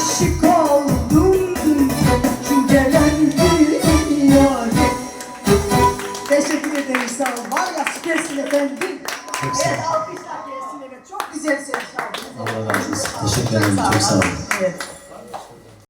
aşık oldum Şu gelen gidiyor Teşekkür ederim sağ. Var ya süpersin efendim. Çok sağ olun. Evet alkışlar gelsin evet. Çok güzelsiniz. Şey Allah razı olsun. Teşekkür ederim. Çok sağ olun. Evet.